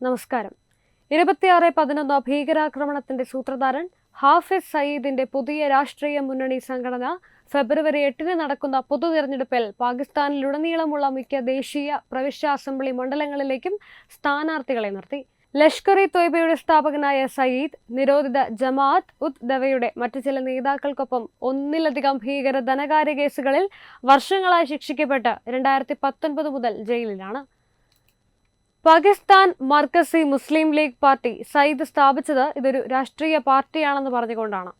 നമസ്കാരം. ഇരുപത്തിയാറ് പതിനൊന്ന് ഭീകരാക്രമണത്തിന്റെ സൂത്രധാരൻ ഹാഫിസ് സയ്യിദിന്റെ പുതിയ രാഷ്ട്രീയ മുന്നണി സംഘടന ഫെബ്രുവരി എട്ടിന് നടക്കുന്ന പൊതു തിരഞ്ഞെടുപ്പിൽ പാകിസ്ഥാനിലുടനീളമുള്ള മിക്ക ദേശീയ പ്രവിശ്യ അസംബ്ലി മണ്ഡലങ്ങളിലേക്കും സ്ഥാനാർത്ഥികളെ നിർത്തി. ലഷ്കർ ഇ തൊയ്ബയുടെ സ്ഥാപകനായ സയ്യിദ് നിരോധിത ജമാഅത്ത് ഉദ് ദവയുടെ മറ്റു ചില നേതാക്കൾക്കൊപ്പം ഒന്നിലധികം ഭീകര ധനകാര്യ കേസുകളിൽ വർഷങ്ങളായി ശിക്ഷിക്കപ്പെട്ട് രണ്ടായിരത്തി പത്തൊൻപത് മുതൽ ജയിലിലാണ്. പാകിസ്ഥാൻ മർക്കസി മുസ്ലിം ലീഗ് പാർട്ടി സയ്യിദ് സ്ഥാപിച്ചത് ഇതൊരു രാഷ്ട്രീയ പാർട്ടിയാണെന്ന് പറഞ്ഞുകൊണ്ടാണ്.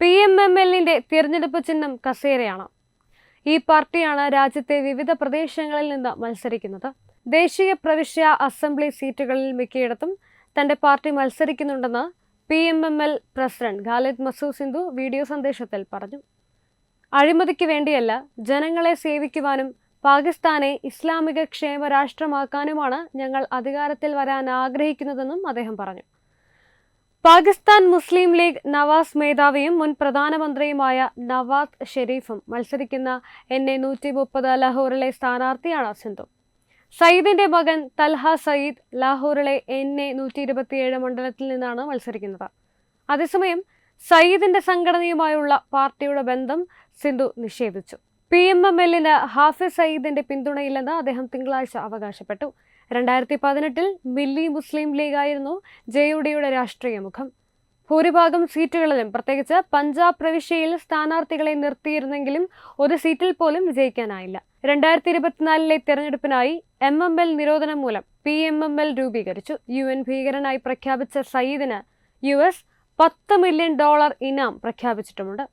പി എം എം എല്ലിന്റെ തിരഞ്ഞെടുപ്പ് ചിഹ്നം കസേരയാണ്. ഈ പാർട്ടിയാണ് രാജ്യത്തെ വിവിധ പ്രദേശങ്ങളിൽ നിന്ന് മത്സരിക്കുന്നത്. ദേശീയ പ്രവിശ്യ അസംബ്ലി സീറ്റുകളിൽ മിക്കയിടത്തും തന്റെ party മത്സരിക്കുന്നുണ്ടെന്ന് P M M L president Khalid Masood Sindhu video സന്ദേശത്തിൽ പറഞ്ഞു. അഴിമതിക്ക് വേണ്ടിയല്ല ജനങ്ങളെ സേവിക്കുവാനും പാകിസ്ഥാനെ ഇസ്ലാമിക ക്ഷേമ രാഷ്ട്രമാക്കാനുമാണ് ഞങ്ങൾ അധികാരത്തിൽ വരാൻ ആഗ്രഹിക്കുന്നതെന്നും അദ്ദേഹം പറഞ്ഞു. പാകിസ്ഥാൻ മുസ്ലിം ലീഗ് നവാസ് മേധാവിയും മുൻ പ്രധാനമന്ത്രിയുമായ നവാസ് ഷെരീഫും മത്സരിക്കുന്ന എൻ എ നൂറ്റി മുപ്പത് ലാഹോറിലെ സ്ഥാനാർത്ഥിയാണ് സിന്ധു. സയ്യിദിന്റെ മകൻ തൽഹ സയ്യിദ് ലാഹോറിലെ എൻ എ നൂറ്റി ഇരുപത്തിയേഴ് മണ്ഡലത്തിൽ നിന്നാണ് മത്സരിക്കുന്നത്. അതേസമയം സയ്യിദിന്റെ സംഘടനയുമായുള്ള പാർട്ടിയുടെ ബന്ധം സിന്ധു നിഷേധിച്ചു. പി എം എം എല്ലിന് ഹാഫിസ് സയ്യിദിന്റെ പിന്തുണയില്ലെന്ന് അദ്ദേഹം തിങ്കളാഴ്ച അവകാശപ്പെട്ടു. രണ്ടായിരത്തി പതിനെട്ടിൽ മില്ലി മുസ്ലിം ലീഗ് ആയിരുന്നു ജെയുഡിയുടെ ഡിയുടെ രാഷ്ട്രീയ മുഖം. ഭൂരിഭാഗം സീറ്റുകളിലും പ്രത്യേകിച്ച് പഞ്ചാബ് പ്രവിശ്യയിൽ സ്ഥാനാർത്ഥികളെ നിർത്തിയിരുന്നെങ്കിലും ഒരു സീറ്റിൽ പോലും വിജയിക്കാനായില്ല രണ്ടായിരത്തി ഇരുപത്തിനാലിലെ തെരഞ്ഞെടുപ്പിനായി എം എം എൽ നിരോധനം മൂലം പി എം എം എൽ രൂപീകരിച്ചു. യു എൻ ഭീകരനായി പ്രഖ്യാപിച്ച സയ്യിദിന് യു എസ് പത്ത് മില്യൺ ഡോളർ ഇനാം പ്രഖ്യാപിച്ചിട്ടുമുണ്ട്.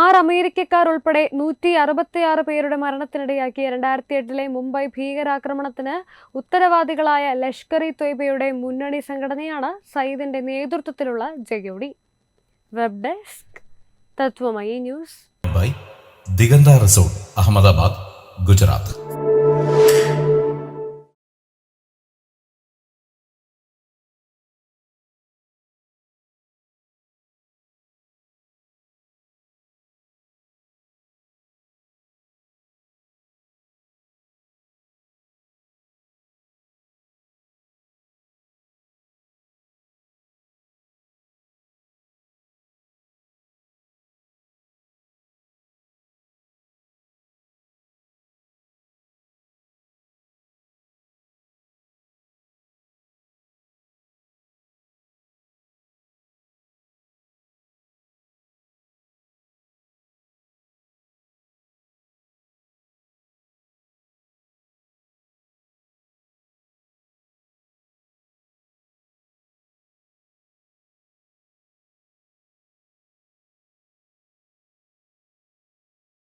ആറ് അമേരിക്കക്കാർ ഉൾപ്പെടെ നൂറ്റി അറുപത്തിയാറ് പേരുടെ മരണത്തിനിടയാക്കിയ രണ്ടായിരത്തി എട്ടിലെ മുംബൈ ഭീകരാക്രമണത്തിന് ഉത്തരവാദികളായ ലഷ്കർ ഇ തൊയ്ബയുടെ മുന്നണി സംഘടനയാണ് സയ്യിദിന്റെ നേതൃത്വത്തിലുള്ള ജയോടി web desk Tatwamayi news. Diganta resort Ahmedabad Gujarat.